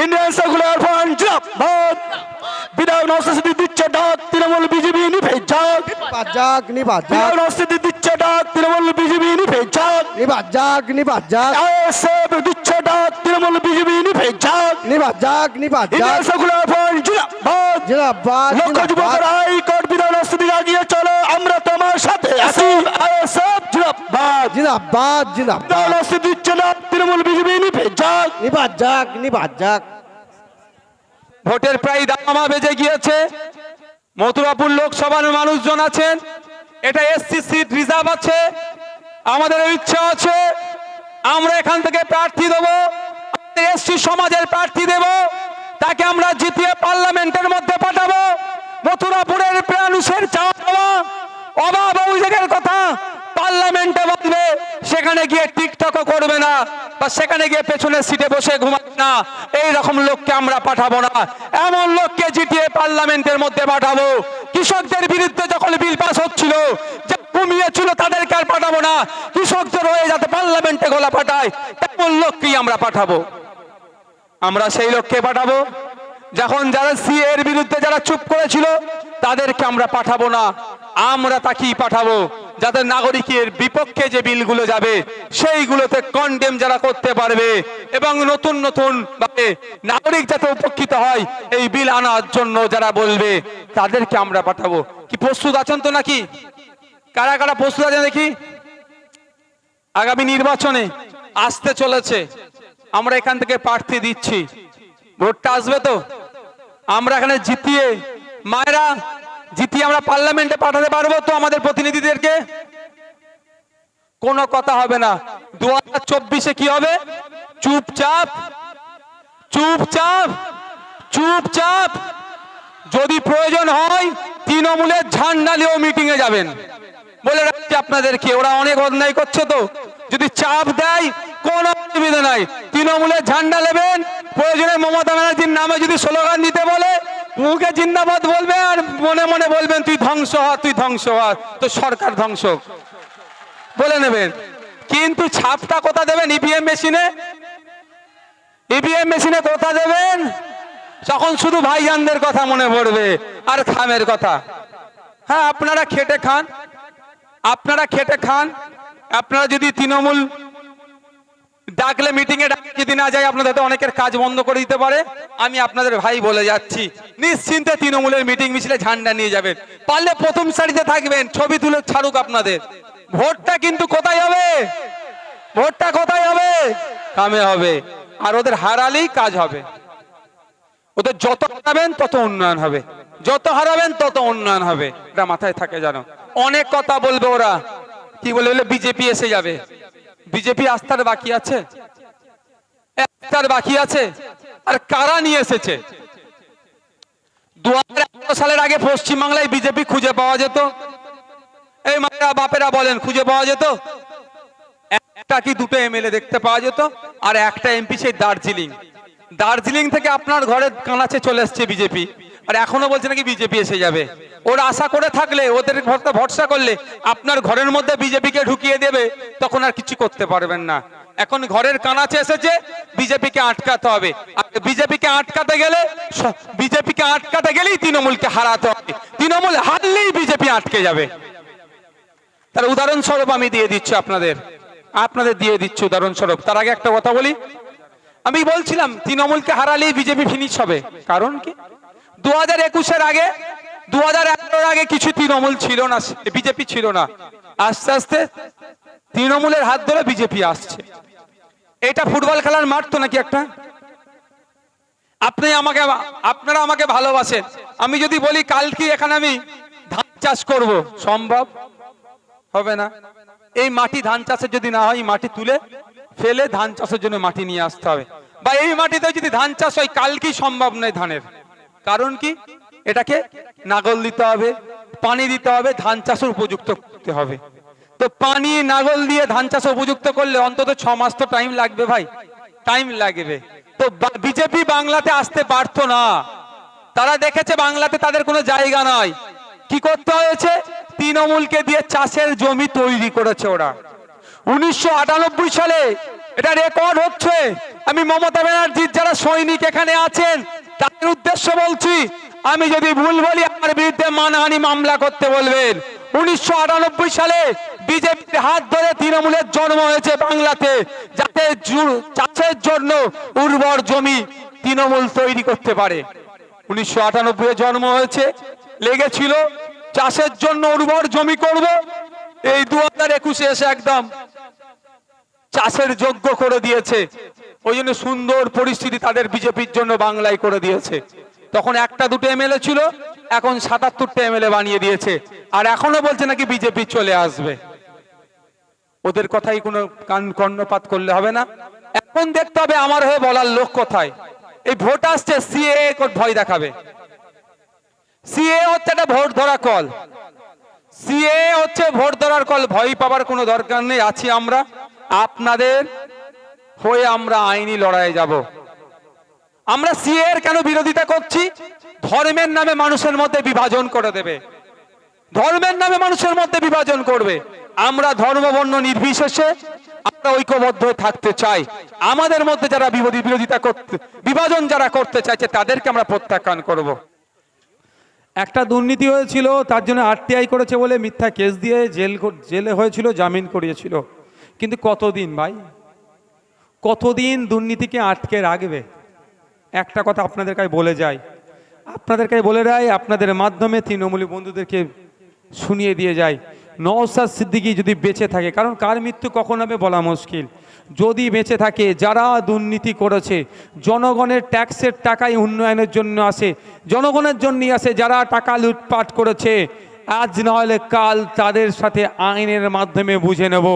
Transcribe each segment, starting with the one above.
Indian secular front জিন্দাবাদ বিধায়ক নস্তি দিচ্ছে ডাক তৃণমূল বিজেপি নিভে যাক নিবাজাক নিবাজাক বিধায়ক নরসিংদী দিচ্ছে ডাক তৃণমূল বিজেপি নিভে যাক নিবাজাক নিবাজাক আইএসএফ দিচ্ছে ডাক তৃণমূল বিজেপি নিভে যাক নিবাজাক নিবাজাক ইন্ডিয়ান সেকুলার ফ্রন্ট জিন্দাবাদ জিন্দাবাদ লক্ষ যুবকের হাইকোর্ট বিধান দিকে এগিয়ে চলো আমরা তোমার সাথে আছি। আইএসএফ জিন্দাবাদ। জিন্দাবাদ জিন্দাবাদ। বিধান দিচ্ছে ডাক তৃণমূল বিজেপি নিভে যাক। নিবাজাক নিবাজাক ভোটের প্রায় দামা বেজে গিয়েছে। মথুরাপুর লোকসভার মানুষজন আছেন। এটা এসসি সিট রিজার্ভ আছে। আমাদের ইচ্ছা আছে আমরা এখান থেকে প্রার্থী দেব। এসসি সমাজের প্রার্থী দেব। তাকে আমরা জিতিয়ে পার্লামেন্টের মধ্যে পাঠাবো। মথুরাপুরের প্রাণুষের চাওয়া পাওয়া অভাব অভিযোগের কথা পার্লামেন্টে বলবে, সেখানে গিয়ে টিকটকও করবে না, বা সেখানে গিয়ে পেছনের সিটে বসে ঘুমাবে না, এই রকম লোককে আমরা পাঠাবো না। এমন লোককে জিতিয়ে পার্লামেন্টের মধ্যে পাঠাবো। কৃষকদের বিরুদ্ধে যখন বিল পাস হচ্ছিল, যে কমিয়েছিল তাদেরকে আর পাঠাবো না। কৃষকদের হয়ে যাতে পার্লামেন্টে গোলা পাঠায় তেমন লোককেই আমরা পাঠাবো। আমরা সেই লোককে পাঠাবো। যখন যারা সি এর বিরুদ্ধে যারা চুপ করেছিল, তাদেরকে আমরা পাঠাবো না। আমরা তাকেই পাঠাবো। যাদের নাগরিকের বিপক্ষে যে বিলগুলো যাবে, সেইগুলোতে কন্ডেম যারা করতে পারবে এবং নতুন নতুন ভাবে নাগরিক যাতে উপকৃত হয়, এই বিল আনার জন্য যারা বলবে, তাদেরকে আমরা পাঠাবো। কি প্রস্তুত আছেন তো নাকি? কারা কারা প্রস্তুত আছেন দেখি? আগামী নির্বাচনে আসতে চলেছে। আমরা এখান থেকে প্রার্থী দিচ্ছি। ভোটটা আসবে তো? আমরা এখানে জিতিয়ে, মায়েরা, জিতিয়ে আমরা পার্লামেন্টে পাঠাতে পারব তো আমাদের প্রতিনিধিদেরকে? কোনো কথা হবে না। দু হাজার চব্বিশে কি হবে? চুপচাপ চুপচাপ চুপচাপ। যদি প্রয়োজন হয়, তৃণমূলের ঝান্ডা নিয়েও মিটিং এ যাবেন। বলে রাখছি আপনাদেরকে, ওরা অনেক অন্যায় করছে তো। যদি চাপ দেয় কোন অসুবিধা নাই। তৃণমূলের ঝান্ডা নেবেন, প্রয়োজনে মমতা ব্যানার্জির নামে যদি স্লোগান দিতে বলে মুখে জিন্দাবাদ বলবে আর মনে মনে বলবেন, তুই ধ্বংস হ, তুই ধ্বংস হ, তো সরকার ধ্বংস বলে নেবেন। কিন্তু ছাপটা কোথা দেবেন? ইভিএম মেশিনে? ইভিএম মেশিনে কোথা দেবেন? তখন শুধু ভাইজানদের কথা মনে পড়বে আর খামের কথা। হ্যাঁ আপনারা খেটে খান। আপনারা খেটে খান। আপনারা যদি তৃণমূল ডাকলে মিটিং এ ডাকলে যদি না যায় আপনাদের অনেকের কাজ বন্ধ করে দিতে পারে। আমি আপনাদের ভাই বলে যাচ্ছি, নিশ্চিন্তে তৃণমূলের মিটিং মিছিলে ঝান্ডা নিয়ে যাবেন। পারলে প্রথম সারিতে থাকবেন, ছবি তুলে ছাড়ুক আপনাদের। ভোটটা কিন্তু কোথায় হবে? ভোটটা কোথায় হবে? কামে হবে। আর ওদের হারালেই কাজ হবে। ওদের যত হারাবেন, তত উন্নয়ন হবে। যত হারাবেন, তত উন্নয়ন হবে। এটা মাথায় থাকে জানো অনেক কথা বলবে ওরা। কি বলে বলে বিজেপি এসে যাবে। বিজেপি আস্থার বাকি আছে? আস্থার বাকি আছে? আর কারা নিয়ে এসেছে? দু হাজার আঠারো সালের আগে পশ্চিমবাংলায় বিজেপি খুঁজে পাওয়া যেত। এই মায়েরা, বাপেরা বলেন, খুঁজে পাওয়া যেত? একটা কি দুটো এমএলএ দেখতে পাওয়া যেত? আর একটা এমপি সেই দার্জিলিং। দার্জিলিং থেকে আপনার ঘরের কানাচে চলে এসছে বিজেপি। আর এখনও বলছে নাকি বিজেপি এসে যাবে? ওরা আশা করে থাকলে, ওদের ভরসা করলে আপনার ঘরের মধ্যে বিজেপিকে ঢুকিয়ে দেবে, তখন আর কিছু করতে পারবেন না। এখন ঘরের কানাচে এসেছে, বিজেপিকে আটকাতে হবে। বিজেপিকে আটকাতে গেলে বিজেপিকে আটকাতে গেলেই তৃণমূলকে হারাতে হবে। তৃণমূল হারলেই বিজেপি আটকে যাবে। তার উদাহরণস্বরূপ আমি দিয়ে দিচ্ছি আপনাদের। আপনাদের দিয়ে দিচ্ছি উদাহরণস্বরূপ। তার আগে একটা কথা বলি। আমি বলছিলাম, তৃণমূলকে হারালেই বিজেপি ফিনিশ হবে। কারণ কি? দু হাজার একুশের আগে দু হাজার আগে কিছু তৃণমূল ছিল না বিজেপি ছিল না। আস্তে আস্তে তৃণমূলের হাত ধরে বিজেপি আসছে। এটা ফুটবল খেলার মাঠ তো নাকি একটা? আপনি আমাকে, আপনারা আমাকে ভালোবাসেন। আমি যদি বলি কালকে এখানে আমি ধান চাষ করব? সম্ভব? হবে না। এই মাটি ধান চাষের যদি না হয় মাটি তুলে ফেলে ধান চাষের জন্য মাটি নিয়ে আসতে হবে। বা এই মাটিতে যদি ধান চাষ হয় কালকেই সম্ভব নয় ধানের? কারণ কি? এটাকে নাগল দিতে হবে, পানি দিতে হবে, ধান চাষের উপযুক্ত করতে হবে। তো পানি, নাগল দিয়ে ধান চাষ উপযুক্ত করলে অন্তত ছ মাস তো টাইম লাগবে ভাই টাইম লাগবে। তো বিজেপি বাংলাতে আসতে পারতো না। তারা দেখেছে বাংলাতে তাদের কোনো জায়গা নাই। কি করতে হয়েছে? তৃণমূলকে দিয়ে চাষের জমি তৈরি করেছে ওরা। উনিশশো আটানব্বই সালে এটা রেকর্ড হচ্ছে। আমি মমতা ব্যানার্জির যারা সৈনিক এখানে আছেন, তাদের উদ্দেশ্য বলছি আমি যদি ভুল বলি, আমার বিরুদ্ধে মানহানি মামলা করতে বলবেন। উনিশশো আটানব্বই সালে বিজেপির হাত ধরে তৃণমূলের জন্ম হয়েছে বাংলাতে, যাতে চাষের জন্য উর্বর জমি তৃণমূল তৈরি করতে পারে। উনিশশো আটানব্বই জন্ম হয়েছে, লেগেছিল, চাষের জন্য উর্বর জমি করব, এই দু হাজার একুশে এসে একদম চাষের যোগ্য করে দিয়েছে। ওই জন্য সুন্দর পরিস্থিতি তাদের বিজেপির জন্য বাংলায় করে দিয়েছে। তখন একটা দুটো এমএলএ ছিল, এখন সাতাত্তরটা এমএলএ বানিয়ে দিয়েছে। আর এখনও বলছে নাকি বিজেপি চলে আসবে। ওদের কথাই কোনো কান কর্ণপাত করলে হবে না। এখন দেখতে হবে আমার হয়ে বলার লোক কোথায়। এই ভোট আসছে, সিএ ভয় দেখাবে। সিএ হচ্ছে একটা ভোট ধরা কল। সিএ হচ্ছে ভোট ধরার কল, ভয় পাবার কোনো দরকার নেই, আছি আমরা। আপনাদের হয়ে আমরা আইনি লড়াইয়ে যাব। আমরা সিএ কেন বিরোধিতা করছি? ধর্মের নামে মানুষের মধ্যে বিভাজন করে দেবে। ধর্মের নামে মানুষের মধ্যে বিভাজন করবে। আমরা ধর্ম বর্ণ নির্বিশেষে আমরা ঐক্যবদ্ধ থাকতে চাই। আমাদের মধ্যে যারা বিরোধী বিরোধিতা করতে, বিভাজন যারা করতে চাইছে, তাদেরকে আমরা প্রত্যাখ্যান করব। একটা দুর্নীতি হয়েছিল, তার জন্য আরটিআই করেছে বলে মিথ্যা কেস দিয়ে জেল জেলে হয়েছিল, জামিন করিয়েছিল। কিন্তু কতদিন ভাই? কতদিন দুর্নীতিকে আটকে রাখবে? একটা কথা আপনাদের কাছে বলে যাই। আপনাদের কাছে বলে দেয়, আপনাদের মাধ্যমে তৃণমূলী বন্ধুদেরকে শুনিয়ে দিয়ে যায় নওসাদ সিদ্দিকী যদি বেঁচে থাকে, কারণ কার মৃত্যু কখন হবে বলা মুশকিল। যদি বেঁচে থাকে, যারা দুর্নীতি করেছে, জনগণের ট্যাক্সের টাকাই উন্নয়নের জন্য আসে, জনগণের জন্যই আসে, যারা টাকা লুটপাট করেছে, আজ না হলে কাল তাদের সাথে আইনের মাধ্যমে বুঝে নেব।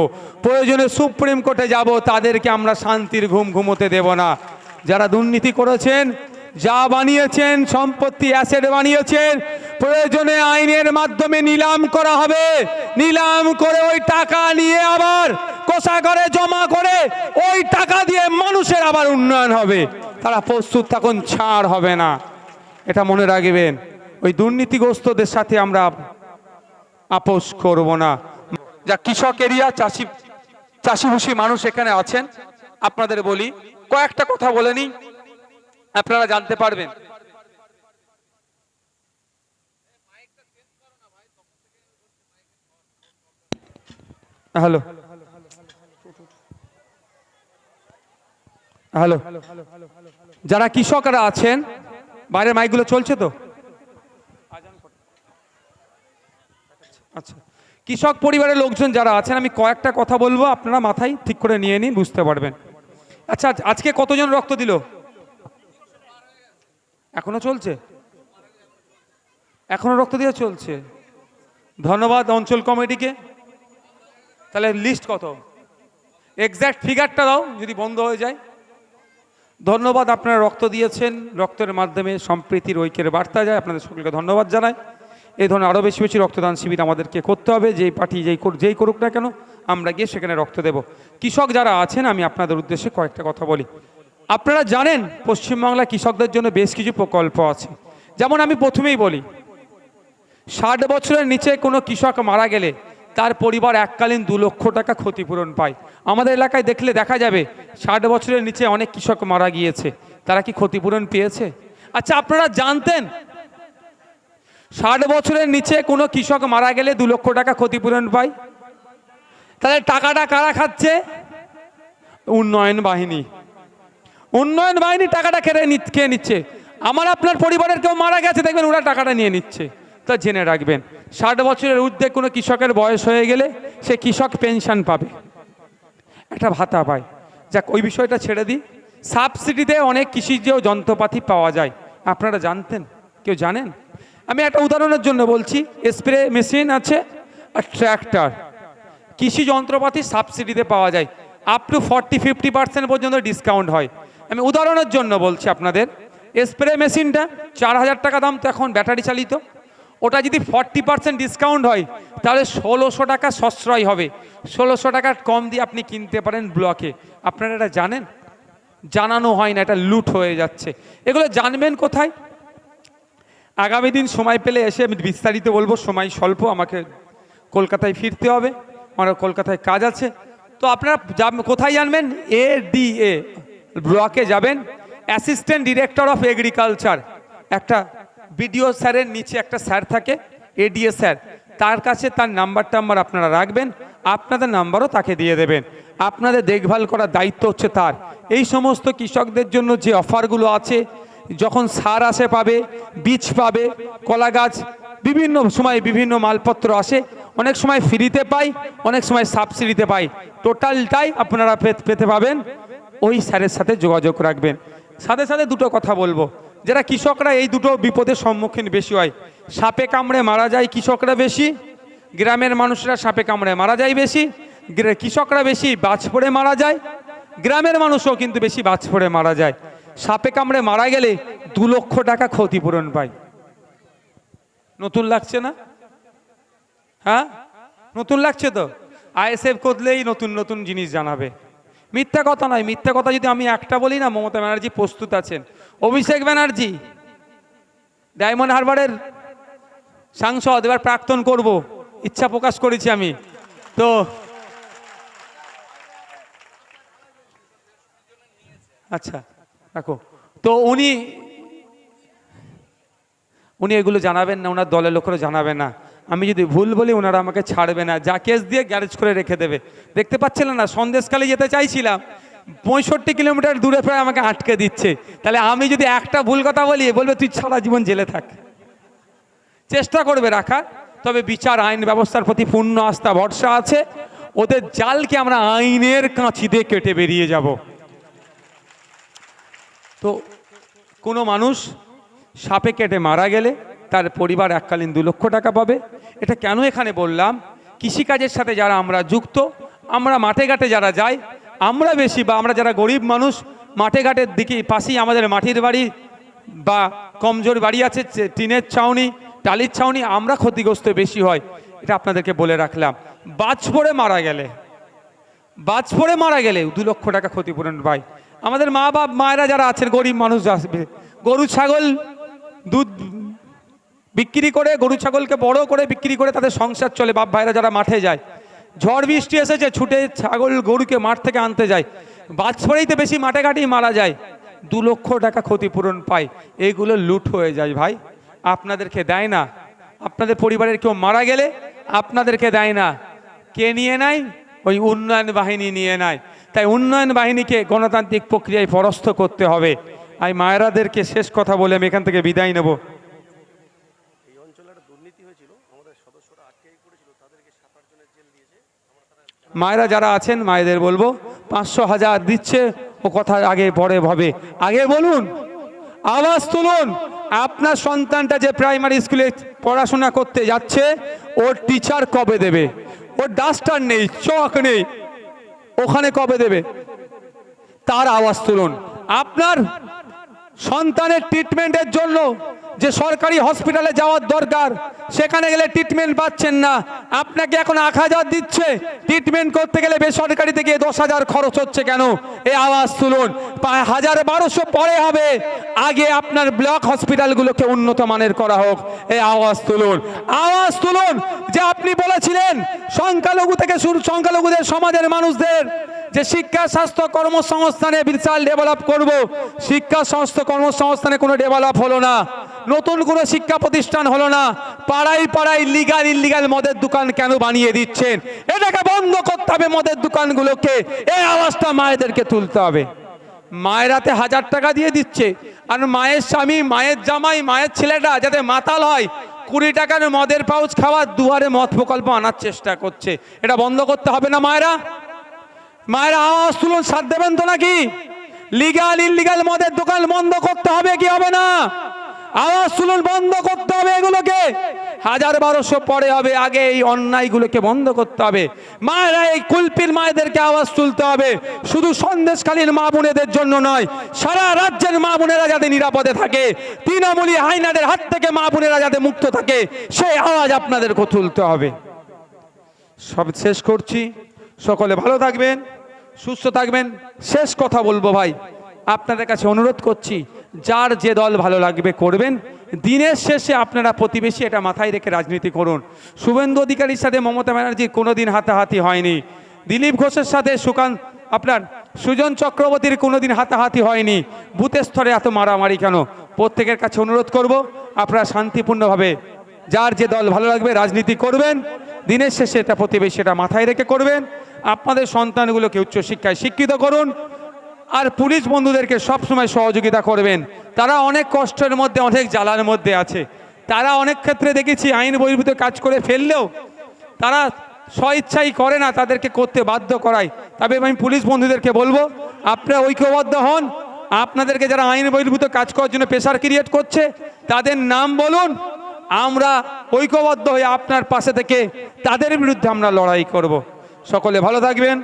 প্রয়োজনে সুপ্রিম কোর্টে যাব, তাদেরকে আমরা শান্তির ঘুম ঘুমোতে দেব না। যারা দুর্নীতি করেছেন, যা বানিয়েছেন, সম্পত্তি অ্যাসেট বানিয়েছেন, প্রয়োজনে আইনের মাধ্যমে নিলাম করা হবে। নিলাম করে ওই টাকা নিয়ে আবার কোষাগারে জমা করে ওই টাকা দিয়ে মানুষের আবার উন্নয়ন হবে। তারা প্রস্তুত তখন ছাড় হবে না। এটা মনে রাখবেন, ওই দুর্নীতিগ্রস্তদের সাথে আমরা আপোষ করব না। যা কৃষক এরিয়া, চাষি চাষিভুষি মানুষ এখানে আছেন, আপনাদের বলি কয়েকটা কথা বলে নিই। আপনারা জানতে পারবেন। হ্যালো। হ্যালো। যারা কৃষকরা আছেন, বাইরের মাইকগুলো চলছে তো? আচ্ছা। কৃষক পরিবারের লোকজন যারা আছেন, আমি কয়েকটা কথা বলব, আপনারা মাথায় ঠিক করে নিয়ে নিন, বুঝতে পারবেন। আচ্ছা আজ- আজকে কতজন রক্ত দিল? এখনও চলছে? এখনও রক্ত দিয়ে চলছে। ধন্যবাদ অঞ্চল কমিটিকে। তাহলে লিস্ট কত? এক্স্যাক্ট ফিগারটা দাও, যদি বন্ধ হয়ে যায়। ধন্যবাদ, আপনারা রক্ত দিয়েছেন। রক্তের মাধ্যমে সম্প্রীতির ঐক্যের বার্তা যায়। আপনাদের সকলকে ধন্যবাদ জানাই। এই ধরনের আরও বেশি বেশি রক্তদান শিবির আমাদেরকে করতে হবে, যেই পার্টি যেই যেই করুক না কেন, আমরা গিয়ে সেখানে রক্ত দেব। কৃষক যারা আছেন, আমি আপনাদের উদ্দেশ্যে কয়েকটা কথা বলি। আপনারা জানেন পশ্চিমবাংলা কৃষকদের জন্য বেশ কিছু প্রকল্প আছে। যেমন আমি প্রথমেই বলি, ষাট বছরের নিচে কোনো কৃষক মারা গেলে তার পরিবার এককালীন দু লক্ষ টাকা ক্ষতিপূরণ পায়। আমাদের এলাকায় দেখলে দেখা যাবে, ষাট বছরের নিচে অনেক কৃষক মারা গিয়েছে। তারা কি ক্ষতিপূরণ পেয়েছে? আচ্ছা আপনারা জানতেন ষাট বছরের নিচে কোনো কৃষক মারা গেলে দু লক্ষ টাকা ক্ষতিপূরণ পায়? তাহলে টাকাটা কারা খাচ্ছে? উন্নয়ন বাহিনী। উন্নয়ন বাহিনী টাকাটা নি- খেয়ে নিচ্ছে। আমার আপনার পরিবারের কেউ মারা গেছে, দেখবেন ওরা টাকাটা নিয়ে নিচ্ছে। তা জেনে রাখবেন, ষাট বছরের ঊর্ধ্বে কোনো কৃষকের বয়স হয়ে গেলে সে কৃষক পেনশন পাবে। একটা ভাতা পায়। যাক, ওই বিষয়টা ছেড়ে দিই। সাবসিডিতে অনেক কৃষিজ যন্ত্রপাতি পাওয়া যায়। আপনারা জানতেন? কেউ জানেন? আমি একটা উদাহরণের জন্য বলছি স্প্রে মেশিন আছে আর ট্র্যাক্টর কৃষি যন্ত্রপাতি সাবসিডিতে পাওয়া যায়। Up to forty fifty percent পর্যন্ত ডিসকাউন্ট হয়। আমি উদাহরণের জন্য বলছি আপনাদের স্প্রে মেশিনটা চার হাজার টাকা দাম তো এখন ব্যাটারি চালিত। ওটা যদি ফর্টি পার্সেন্ট ডিসকাউন্ট হয়, তাহলে ষোলোশো টাকা সশ্রয় হবে। ষোলোশো টাকা কম দিয়ে আপনি কিনতে পারেন ব্লকে আপনারা এটা জানেন? জানানো হয় না, এটা লুট হয়ে যাচ্ছে। এগুলো জানবেন কোথায়? আগামী দিন সময় পেলে এসে আমি বিস্তারিত বলব। সময় স্বল্প, আমাকে কলকাতায় ফিরতে হবে। আমার কলকাতায় কাজ আছে। তো আপনারা কোথায় জানবেন? এ ডি এ, ব্লকে যাবেন। Assistant director of agriculture. একটা বিডিও স্যারের নিচে একটা স্যার থাকে এডিএ স্যার। তার কাছে তার নাম্বার টাম্বার আপনারা রাখবেন। আপনাদের নাম্বারও তাকে দিয়ে দেবেন। আপনাদের দেখভাল করার দায়িত্ব হচ্ছে তার। এই সমস্ত কৃষকদের জন্য যে অফারগুলো আছে যখন সার আসে পাবে, বীজ পাবে, কলা গাছ, বিভিন্ন সময় বিভিন্ন মালপত্র আসে, অনেক সময় ফ্রিতে পাই, অনেক সময় সাবসিডিতে পাই। টোটালটাই আপনারা পেতে পাবেন। ওই স্যারের সাথে যোগাযোগ রাখবেন। সাথে সাথে দুটো কথা বলব। যারা কৃষকরা এই দুটো বিপদের সম্মুখীন বেশি হয়, সাপে কামড়ে মারা যায় কৃষকরা বেশি, গ্রামের মানুষরা সাপে কামড়ে মারা যায় বেশি কৃষকরা বেশি বাজ পড়ে মারা যায়, গ্রামের মানুষও কিন্তু বেশি বাজ পড়ে মারা যায়। সাপে কামড়ে মারা গেলে দু লক্ষ টাকা ক্ষতিপূরণ পায় নতুন লাগছে না? হ্যাঁ? নতুন লাগছে তো? আইএসএফ করলেই নতুন নতুন জিনিস জানাবে। মিথ্যা কথা নয়, মিথ্যা কথা যদি আমি একটা বলি না, মমতা ব্যানার্জি প্রস্তুত আছেন। অভিষেক ব্যানার্জি, ডায়মন্ড হারবারের সাংসদ, এবার প্রাক্তন করব। ইচ্ছা প্রকাশ করেছি আমি। তো আচ্ছা। রাখো। তো উনি উনি এগুলো জানাবেন না, ওনার দলের লোকেরা জানাবে না। আমি যদি ভুল বলি, ওনারা আমাকে ছাড়বে না। যা কেস দিয়ে গ্যারেজ করে রেখে দেবে। দেখতে পাচ্ছিলেন না সন্দেশকালে যেতে চাইছিলাম, পঁয়ষট্টি কিলোমিটার দূরে প্রায় আমাকে আটকে দিচ্ছে। তাহলে আমি যদি একটা ভুল কথা বলি বলবে, তুই সারা জীবন জেলে থাক। চেষ্টা করবে রাখার, তবে বিচার, আইন ব্যবস্থার প্রতি পূর্ণ আস্থা, ভরসা আছে। ওদের জালকে আমরা আইনের কাঁচি দিয়ে কেটে বেরিয়ে যাব। তো কোনো মানুষ সাপে কেটে মারা গেলে তার পরিবার এককালীন দু লক্ষ টাকা পাবে। এটা কেন এখানে বললাম? কৃষিকাজের সাথে যারা আমরা যুক্ত, আমরা মাঠে ঘাটে যারা যাই, আমরা বেশি বা আমরা যারা গরিব মানুষ, মাঠে ঘাটের দিকে পাশেই আমাদের মাটির বাড়ি বা কমজোর বাড়ি আছে টিনের ছাউনি, টালির ছাউনি, আমরা ক্ষতিগ্রস্ত বেশি হয়। এটা আপনাদেরকে বলে রাখলাম। বাজ পড়ে মারা গেলে বাজ পড়ে মারা গেলে দু লক্ষ টাকা ক্ষতিপূরণ পায়। আমাদের মা বাপ মায়েরা যারা আছেন, গরিব মানুষ আসবে। গরু, ছাগল, দুধ বিক্রি করে, গরু, ছাগলকে বড় করে বিক্রি করে তাদের সংসার চলে, বাপ ভাইরা যারা মাঠে যায়। ঝড় বৃষ্টি এসেছে, ছুটে ছাগল, গরুকে মাঠ থেকে আনতে যায়। বাজ তো বেশি মাঠে ঘাটেই মারা যায়। দু লক্ষ টাকা ক্ষতিপূরণ পায়। এইগুলো লুট হয়ে যায় ভাই। আপনাদেরকে দেয় না। আপনাদের পরিবারের কেউ মারা গেলে আপনাদেরকে দেয় না। কে নিয়ে নেয়? ওই উন্নয়ন বাহিনী নিয়ে নেয়। তাই উন্নয়ন বাহিনীকে গণতান্ত্রিক প্রক্রিয়ায় পরাস্ত করতে হবে। আমি মায়েরাদেরকে শেষ কথা বলে আমি এখান থেকে বিদায় নেব। মায়েরা যারা আছেন মায়েদের বলব পাঁচশো হাজার দিচ্ছে ও কথা আগে পরে ভাবে। আগে বলুন আওয়াজ তুলুন আপনার সন্তানটা যে প্রাইমারি স্কুলে পড়াশোনা করতে যাচ্ছে ওর টিচার কবে দেবে? ওর ডাস্টার নেই চক নেই। ওখানে কবে দেবে? তার আওয়াজ তুলুন। আপনার সন্তানের ট্রিটমেন্টের জন্য যে সরকারি হসপিটালে যাওয়ার দরকার, সেখানে গেলে ট্রিটমেন্ট পাচ্ছেন না। আপনাকে এখন এক হাজার দিচ্ছে। ট্রিটমেন্ট করতে গেলে বেসরকারিতে গিয়ে দশ হাজার খরচ হচ্ছে কেন? এই আওয়াজ তুলুন। হাজার বারোশো পরে হবে। আগে আপনার ব্লক হসপিটালগুলোকে উন্নত মানের করা হোক। এই আওয়াজ তুলুন। আওয়াজ তুলুন যে আপনি বলেছিলেন, সংখ্যালঘু থেকে শুরু সংখ্যালঘুদের, সমাজের মানুষদের যে শিক্ষা, স্বাস্থ্য কর্মসংস্থানে বিশাল ডেভেলপ করব। শিক্ষা, স্বাস্থ্য কর্মসংস্থানে কোনো ডেভেলপ হলো না। নতুন কোনো শিক্ষা প্রতিষ্ঠান হলো না। পাড়ায় পাড়ায় লিগাল ইলিগাল মদের দোকান কেন বানিয়ে দিচ্ছেন? এটাকে বন্ধ করতে হবে মদের দোকানগুলোকে। এই আওয়াজটা মায়েদেরকে তুলতে হবে। মায়েরাতে হাজার টাকা দিয়ে দিচ্ছে। আর মায়ের স্বামী, মায়ের জামাই, মায়ের ছেলেটা যাতে মাতাল হয়, কুড়ি টাকার মদের পাউচ খাওয়ার দুয়ারে মদ প্রকল্প আনার চেষ্টা করছে। এটা বন্ধ করতে হবে না মায়েরা? মায়েরা আওয়াজ তুলুন, সাথ দেবেন তো নাকি? লিগাল ইলিগাল মদের দোকান বন্ধ করতে হবে কি হবে না? আওয়াজ তুলুন, বন্ধ করতে হবে এগুলোকে। হাজার বারোশো পরে হবে, আগে এই অন্যায়গুলোকে বন্ধ করতে হবে। মায়েরা, এই কুলপির মায়েদেরকে আওয়াজ তুলতে হবে। শুধু সন্দেশকালীন মা বোনেদের জন্য নয়, সারা রাজ্যের মা বোনেরা যাতে নিরাপদে থাকে, তৃণমূলী হাইনাদের হাত থেকে মা বোনেরা যাতে মুক্ত থাকে, সেই আওয়াজ আপনাদেরকে তুলতে হবে। সব শেষ করছি। সকলে ভালো থাকবেন, সুস্থ থাকবেন। শেষ কথা বলব ভাই, আপনাদের কাছে অনুরোধ করছি যার যে দল ভালো লাগবে করবেন। দিনের শেষে আপনারা প্রতিবেশী এটা মাথায় রেখে রাজনীতি করুন। শুভেন্দু অধিকারীর সাথে মমতা ব্যানার্জির কোনো দিন হাতাহাতি হয়নি। দিলীপ ঘোষের সাথে সুকান্ত, আপনার সুজন চক্রবর্তীর কোনোদিন হাতাহাতি হয়নি। বুথের স্তরে এত মারামারি কেন? প্রত্যেকের কাছে অনুরোধ করব, আপনারা শান্তিপূর্ণভাবে যার যে দল ভালো লাগবে রাজনীতি করবেন। দিনের শেষে এটা প্রতিবেশী এটা মাথায় রেখে করবেন। আপনাদের সন্তানগুলোকে উচ্চশিক্ষায় শিক্ষিত করুন। আর পুলিশ বন্ধুদেরকে সবসময় সহযোগিতা করবেন। তারা অনেক কষ্টের মধ্যে, অনেক জ্বালার মধ্যে আছে। তারা অনেক ক্ষেত্রে দেখেছি আইন বহির্ভূত কাজ করে ফেললেও তারা স্বইচ্ছাই করে না তাদেরকে করতে বাধ্য করায়। তবে আমি পুলিশ বন্ধুদেরকে বলব, আপনারা ঐক্যবদ্ধ হন। আপনাদেরকে যারা আইন বহির্ভূত কাজ করার জন্য প্রেশার ক্রিয়েট করছে, তাদের নাম বলুন। আমরা ঐক্যবদ্ধ হয়ে আপনার পাশে থেকে তাদের বিরুদ্ধে আমরা লড়াই করব। সকলে ভালো থাকবেন।